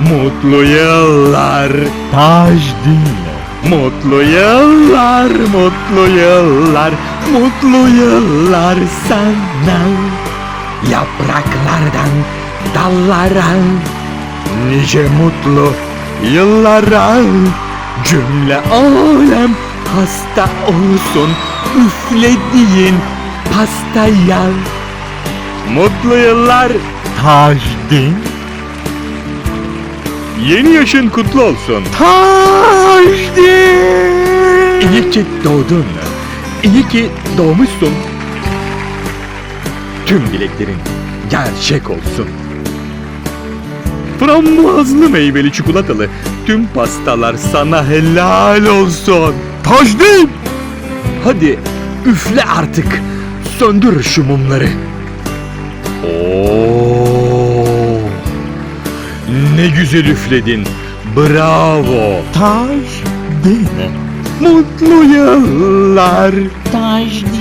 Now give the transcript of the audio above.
Mutlu yıllar Tajdin. Mutlu yıllar, mutlu yıllar, mutlu yıllar sana. Yapraklardan dallara, nice mutlu yıllara. Cümle alem hasta olsun, üflediğin pastaya. Mutlu yıllar, Tajdin. Yeni yaşın kutlu olsun. Tajdin. İyi ki doğdun. İyi ki doğmuşsun. Tüm dileklerin gerçek olsun. Frambuazlı meyveli çikolatalı tüm pastalar sana helal olsun. Tajdin. Hadi üfle artık. Söndür şu mumları. Oo! Ne güzel üfledin. Bravo. Taş değil. Mutlu yıllar. Taş değil.